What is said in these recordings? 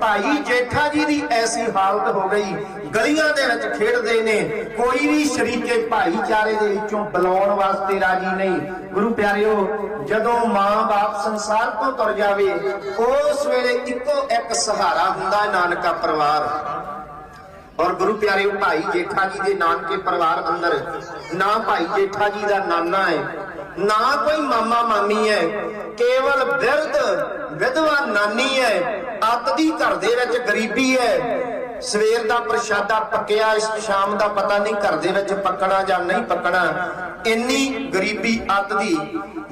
ਭਾਈ ਜੇਠਾ ਜੀ ਦੀ ਐਸੀ ਹਾਲਤ ਹੋ ਗਈ। ਗਲੀਆਂ ਦੇ ਵਿੱਚ ਖੇਡਦੇ ਨੇ। ਕੋਈ ਵੀ ਸ਼ਰੀਕੇ ਭਾਈਚਾਰੇ ਦੇ ਵਿੱਚੋਂ ਬੁਲਾਉਣ ਵਾਸਤੇ ਰਾਜੀ ਨਹੀਂ। ਗੁਰੂ ਪਿਆਰਿਓ, ਜਦੋਂ ਮਾਂ-ਬਾਪ ਸੰਸਾਰ ਤੋਂ ਤੁਰ ਜਾਵੇ, ਉਸ ਵੇਲੇ ਇੱਕੋ ਇੱਕ ਸਹਾਰਾ ਹੁੰਦਾ ਨਾਨਕਾ ਪਰਿਵਾਰ। ਔਰ ਗੁਰੂ ਪਿਆਰੇ ਭਾਈ ਜੇਠਾ ਜੀ ਦੇ ਨਾਨਕੇ ਪਰਿਵਾਰ ਅੰਦਰ, ਨਾ ਭਾਈ ਜੇਠਾ ਜੀ ਦਾ ਨਾਨਾ ਹੈ, ਨਾ ਕੋਈ ਮਾਮਾ ਮਾਮੀ ਹੈ। ਕੇਵਲ ਬਿਰਧ ਵਿਧਵਾ ਨਾਨੀ ਹੈ। ਅੱਤ ਦੀ ਘਰ ਦੇ ਵਿੱਚ ਗਰੀਬੀ ਹੈ। ਸਵੇਰ ਦਾ ਪ੍ਰਸ਼ਾਦਾ ਪੱਕਿਆ, ਇਸ ਸ਼ਾਮ ਦਾ ਪਤਾ ਨਹੀਂ ਘਰ ਦੇ ਵਿੱਚ ਪੱਕਣਾ ਜਾਂ ਨਹੀਂ ਪੱਕਣਾ। ਇੰਨੀ ਗਰੀਬੀ ਅੱਤ ਦੀ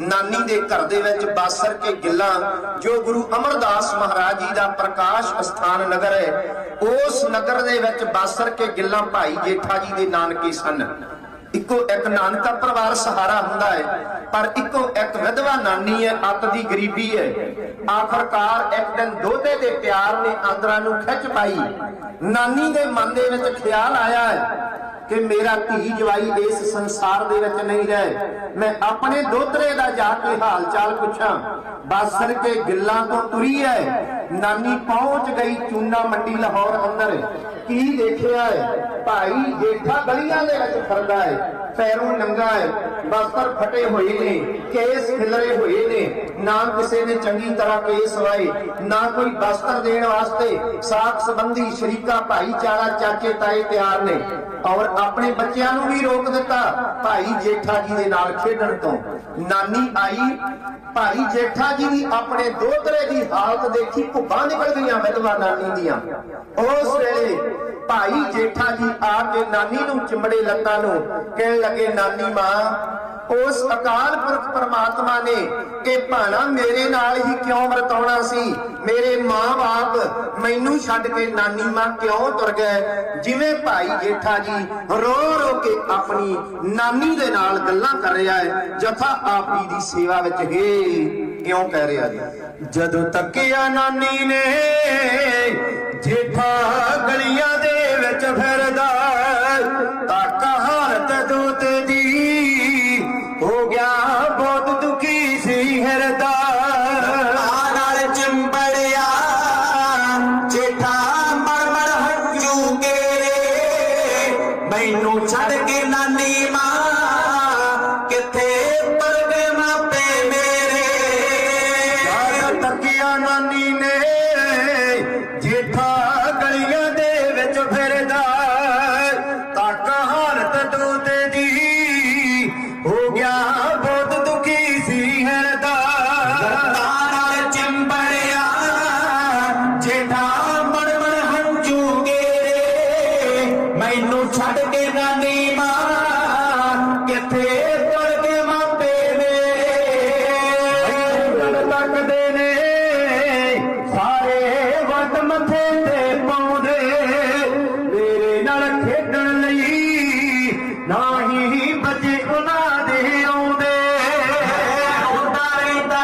ਨਾਨੀ ਦੇ ਘਰ ਦੇ ਵਿੱਚ ਬਾਸਰ ਕੇ ਗਿੱਲਾ, ਜੋ ਗੁਰੂ ਅਮਰਦਾਸ ਮਹਾਰਾਜ ਜੀ ਦਾ ਪ੍ਰਕਾਸ਼ ਸਥਾਨ ਨਗਰ ਹੈ, ਉਸ ਨਗਰ ਦੇ ਵਿੱਚ ਬਾਸਰ ਕੇ ਗਿੱਲਾਂ ਭਾਈ ਜੇਠਾ ਜੀ ਦੇ ਨਾਨਕੇ ਸਨ। ਇੱਕੋ ਇੱਕ ਨਾਨਕਾ ਪਰਿਵਾਰ ਸਹਾਰਾ ਹੁੰਦਾ ਹੈ, ਪਰ ਇੱਕੋ ਇੱਕ ਵਿਧਵਾ ਨਾਨੀ ਹੈ, ਅੱਤ ਦੀ ਗਰੀਬੀ ਹੈ। ਆਖਰਕਾਰ ਇੱਕ ਦਿਨ ਦੋਤੇ ਦੇ ਪਿਆਰ ਨੇ ਆਂਦਰਾਂ ਨੂੰ ਖਿੱਚ ਪਾਈ। ਨਾਨੀ ਦੇ ਮਨ ਦੇ ਵਿੱਚ ਖਿਆਲ ਆਇਆ ਹੈ ਕਿ ਮੇਰਾ ਧੀ ਜਵਾਈ ਇਸ ਸੰਸਾਰ ਦੇ ਵਿੱਚ ਨਹੀਂ ਰਹਿ। ਮੈਂ ਆਪਣੇ ਦੋਤਰੇ ਦਾ ਜਾ ਕੇ ਹਾਲ ਚਾਲ ਪੁੱਛਾਂ ਬਾਸਰ ਕੇ ਗਿੱਲਾਂ ਤੋਂ ਤੁਰੀ ਹੈ। ਨਾਨੀ ਪਹੁੰਚ ਗਈ ਚੂਨਾ ਮੰਡੀ ਲਾਹੌਰ ਅੰਦਰ। ਕੀ ਦੇਖਿਆ ਹੈ ਭਾਈ ਜੇਠਾ ਗਲੀਆਂ ਦੇ ਵਿੱਚ ਫਿਰਦਾ ਹੈ ਪੈਰੋਂ ਨੰਗਾ ਹੈ, ਬਸਤਰ ਫਟੇ ਹੋਏ ਨੇ, ਕੇਸ ਖਿਲਰੇ ਹੋਏ ਨੇ। ਨਾ ਕਿਸੇ ਨੇ ਚੰਗੀ ਤਰ੍ਹਾਂ ਕੇਸ ਵਾਏ ਨਾ ਕੋਈ ਬਸਤਰ ਦੇਣ ਵਾਸਤੇ ਸਾਖ ਸੰਬੰਧੀ ਸ਼ਰੀਕਾ ਭਾਈਚਾਰਾ ਚਾਚੇ ਤਾਏ ਤਿਆਰ ਨੇ। ਔਰ ਆਪਣੇ ਬੱਚਿਆਂ ਨੂੰ ਵੀ ਰੋਕ ਦਿੱਤਾ ਭਾਈ ਜੇਠਾ ਜੀ ਦੇ ਨਾਲ ਖੇਡਣ ਤੋਂ। ਨਾਨੀ ਆਈ, ਭਾਈ ਜੇਠਾ ਜੀ ਦੀ ਆਪਣੇ ਦੋਤਰੇ ਦੀ ਹਾਲਤ ਦੇਖੀ ਭੁੱਬਾਂ ਨਿਕਲ ਗਈਆਂ ਵਿਧਵਾ ਨਾਨੀ ਦੀਆਂ। ਉਸ ਵੇਲੇ ਭਾਈ ਜੇਠਾ ਜੀ ਆ ਕੇ ਨਾਨੀ ਨੂੰ ਚਿੰਬੜੇ ਲੱਤਾਂ ਨੂੰ ਕਹਿਣ ਲੱਗੇ ਨਾਨੀ ਮਾਂ। ਉਸ ਅਕਾਲ ਪੁਰਖ ਪਰਮਾਤਮਾ ਨੇ ਇਹ ਭਾਣਾ ਮੇਰੇ ਨਾਲ ਹੀ ਕਿਉਂ ਵਰਤਾਉਣਾ ਸੀ? ਮੇਰੇ ਮਾਂ-ਬਾਪ ਮੈਨੂੰ ਛੱਡ ਕੇ ਨਾਨੀ ਮਾਂ ਕਿਉਂ ਤੁਰ ਗਏ? ਜਿਵੇਂ ਭਾਈ ਜੇਠਾ ਜੀ ਰੋ ਰੋ ਕੇ ਆਪਣੀ ਨਾਨੀ ਦੇ ਨਾਲ ਗੱਲਾਂ ਕਰ ਰਿਹਾ ਹੈ, ਜਥਾ ਜੀ ਦੀ ਸੇਵਾ ਵਿੱਚ ਹੈ, ਕਿਉਂ ਕਹਿ ਰਿਹਾ ਜੀ? ਜਦੋਂ ਤੱਕਿਆ ਨਾਨੀ ਨੇ ਜੇਠਾ ਗਲੀਆਂ ਦੇ ਵਿੱਚ ਫਿਰਦਾ ਤਾਂ ਕਹਾਣਤ ਹੋ ਗਿਆ ਬਹੁਤ ਦੁਖੀ ਸੀ ਹਿਰਦਾ ਚਿੰਬੜਿਆ, ਜੇਠਾ ਮਰਮਰ ਹੰਝੂ ਕੇਰੇ। ਮੈਨੂੰ ਛੱਡ ਕੇ ਨਾਨੀ ਮਾਂ, ਕਿੱਥੇ ਪਰ ਨਾ ਹੀ ਬਚੇ ਉਹਨਾਂ ਦੇ ਆਉਂਦੇ। ਹੁੰਦਾ ਰਹਿੰਦਾ,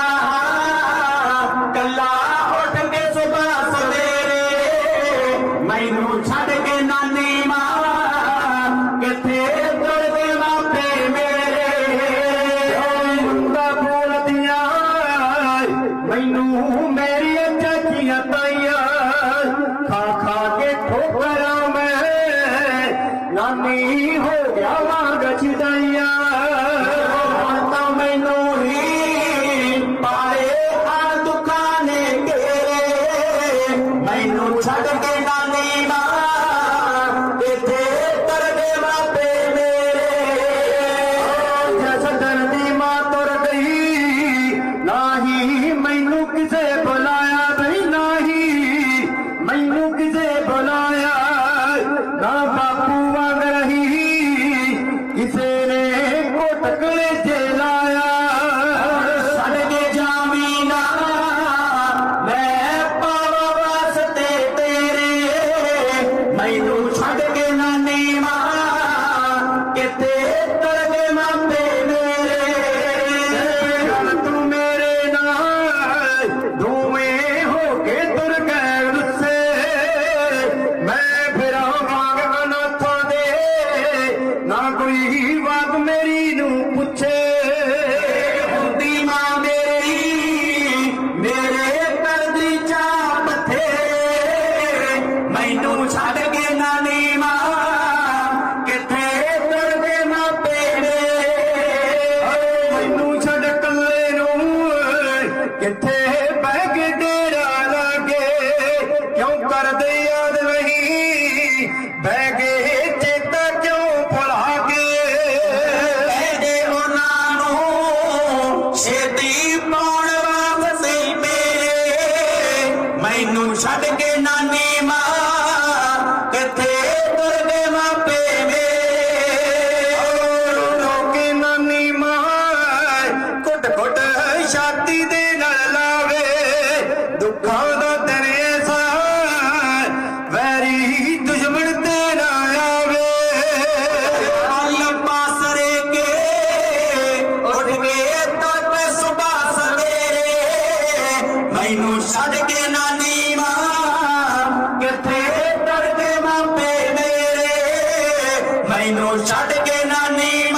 ਕੱਲਾ ਉੱਠ ਕੇ ਸੁਬਹ ਸਵੇਰੇ। ਮੈਨੂੰ ਛੱਡ ਕੇ ਨਾਨੀ ਬਹਿ ਗਏ ਚੇਤਾ ਕਿਉਂ ਭੁਲਾ ਕੇ ਬਹਿ ਗਏ ਉਹਨਾਂ ਨੂੰ ਛੇਤੀ ਪਾਉਣ ਵਾਸਤੇ ਮੇਰੇ ਮੈਨੂੰ ਛੱਡ ਕੇ ਨਾਨੀ ਮਾਂ ਕਿੱਥੇ ਤੁਰ ਗਏ ਮਾਪੇ ਮੇਰੇ? ਉਹ ਲੋਕੀ ਨਾਨੀ ਮਾਂ ਕੁੱਟ ਕੁੱਟ ਛਾਤੀ ਦੇ ਨਾਲ ਲਾਵੇ ਦੁੱਖਾਂ ਤੈਨੂੰ ਛੱਡ ਕੇ ਨਾਨੀ ਮਾਂ ਕਿੱਥੇ ਦਰਦ ਮਾਪੇ ਮੇਰੇ। ਮੈਨੂੰ ਛੱਡ ਕੇ ਨਾਨੀ